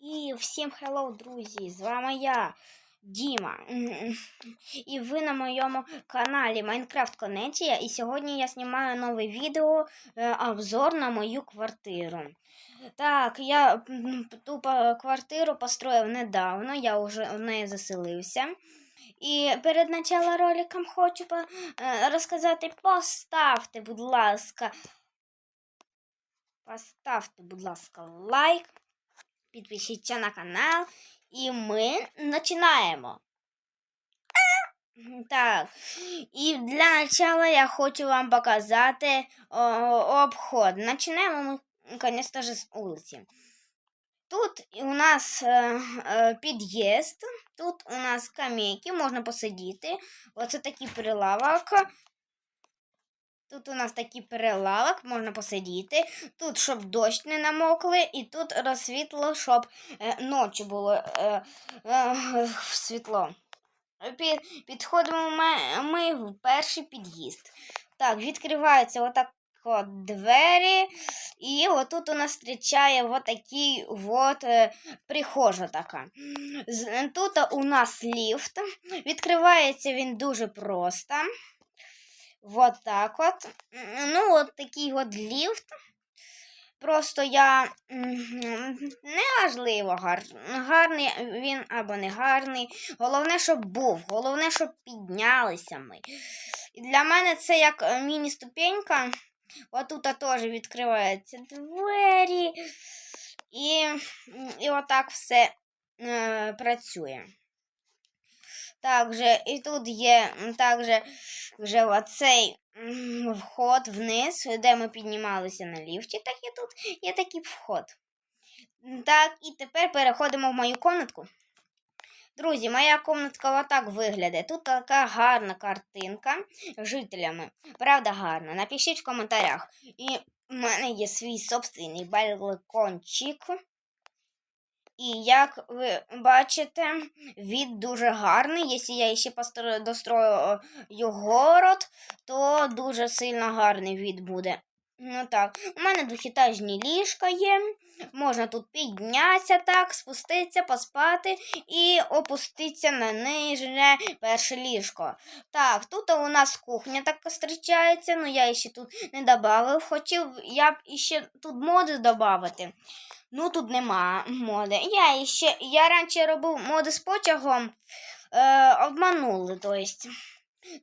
І всім хеллоу, друзі! З вами я, Діма. І ви на моєму каналі Майнкрафт Конечія. І сьогодні я знімаю нове відео е, обзор на мою квартиру. Так, я ту квартиру построїв недавно, я вже в неї заселився. І перед началом роликом хочу е, розказати, поставте, будь ласка, поставте, будь ласка, лайк. Підпишіться на канал, і ми починаємо. Так, і для начала я хочу вам показати о, обход. Починаємо ми, звісно з вулиці. Тут у нас е, е, під'їзд, тут у нас скамейки, можна посидіти. Оце такий прилавок. Тут у нас такий перелавок, можна посидіти. Тут, щоб дощ не намокли, і тут розсвітло, щоб е, ночі було е, е, світло. Під, підходимо ми, ми в перший під'їзд. Так, відкриваються отак от двері, і отут у нас зустрічає отакий от е, прихожа така. Тут у нас ліфт. Відкривається він дуже просто. Вот так от. Ну, от такий от ліфт. Просто я неважливо, гар, гарний він або не гарний. Головне, щоб був, головне, щоб піднялися ми. І для мене це як міні-ступенька. Отут теж відкриваються двері. І, і отак все е, працює. Также і тут є м, также вже оцей вход вниз, де ми піднімалися на ліфті, так і тут є такий вход. Так, і тепер переходимо в мою комнатку. Друзі, моя комнатка отак виглядає. Тут така гарна картинка з жителями. Правда гарна. Напишіть в коментарях. І в мене є свій собственний балкончик. І як ви бачите, від дуже гарний. Якщо я ще построю дострою город, то дуже сильно гарний від буде. Ну так, у мене двохітажні ліжка є. Можна тут піднятися так, спуститися, поспати і опуститися на нижнє перше ліжко. Так, тут у нас кухня так зустрічається, але я ще тут не додав. Хотів я б іще тут моди додати. Ну тут нема моди. Я ще я раніше робив моди з потягом, е, обманули, то.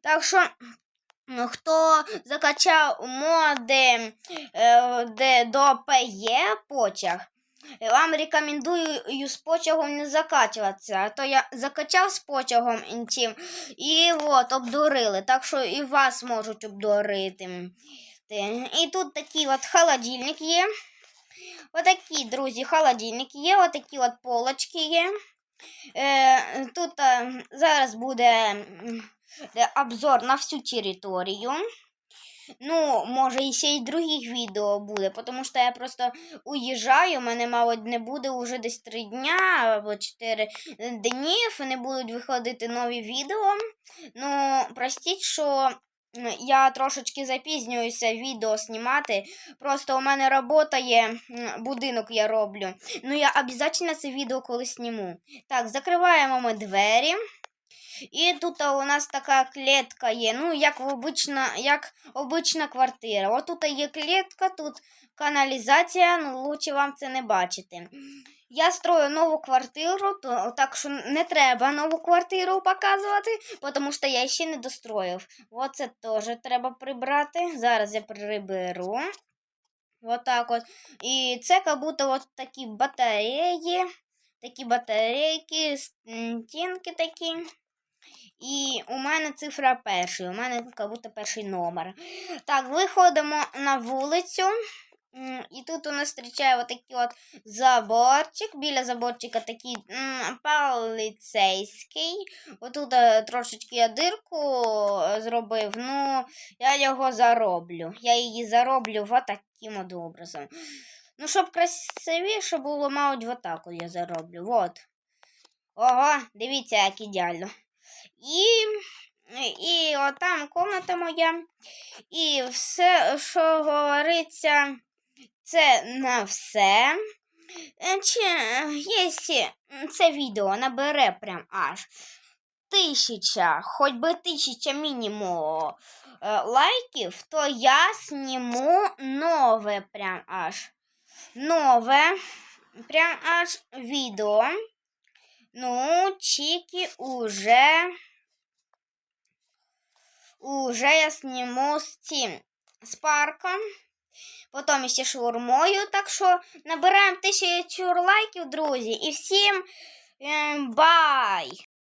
Так що, ну, хто закачав моди е, де до ПЕ потяг, вам рекомендую з потягом не закачуватися. А то я закачав з потягом інтим і от обдурили. Так що і вас можуть обдурити. І тут такий от холодильник є. Отакі, друзі, холодильник є, отакі от полочки є. Тут е, зараз буде е, обзор на всю територію. Ну, може, і ще й других відео буде, тому що я просто уїжджаю, мене, мабуть, не буде вже десь 3 дня або 4 днів, не будуть виходити нові відео. Ну, простіть, що я трошечки запізнююся відео знімати. Просто у мене робота є, будинок я роблю. Ну, я обов'язково це відео колись зніму. Так, закриваємо ми двері. І тут у нас така клітка є. Ну, як обична, як обична квартира. От тут є клітка, тут каналізація, ну лучше вам це не бачити. Я строю нову квартиру, то, так що не треба нову квартиру показувати, тому що я ще не достроїв. Оце теж треба прибрати. Зараз я приберу. Вот так от. І це як будто от такі батареї, такі батарейки, стінки такі. І у мене цифра перший, у мене як будто перший номер. Так, виходимо на вулицю. І тут у нас зустрічає отакий от заборчик. Біля заборчика такий поліцейський. Отут е, трошечки я дирку е, зробив. Ну, я його зароблю. Я її зароблю вот таким от образом. Ну, щоб красивіше було, мабуть, вот так я зароблю. Вот. Ого, дивіться, як ідеально. І, і отам комната моя. І все, що говориться, це на все. Е, Чи якщо це відео набере прям аж тисяча, хоч би тисяча мінімум е, лайків, то я зніму нове прям аж нове прям аж відео. Ну, чики уже уже я сниму з цим з парком. Потім ще шаурмою. Так що набираємо тисячу лайків, друзі. І всім е, бай!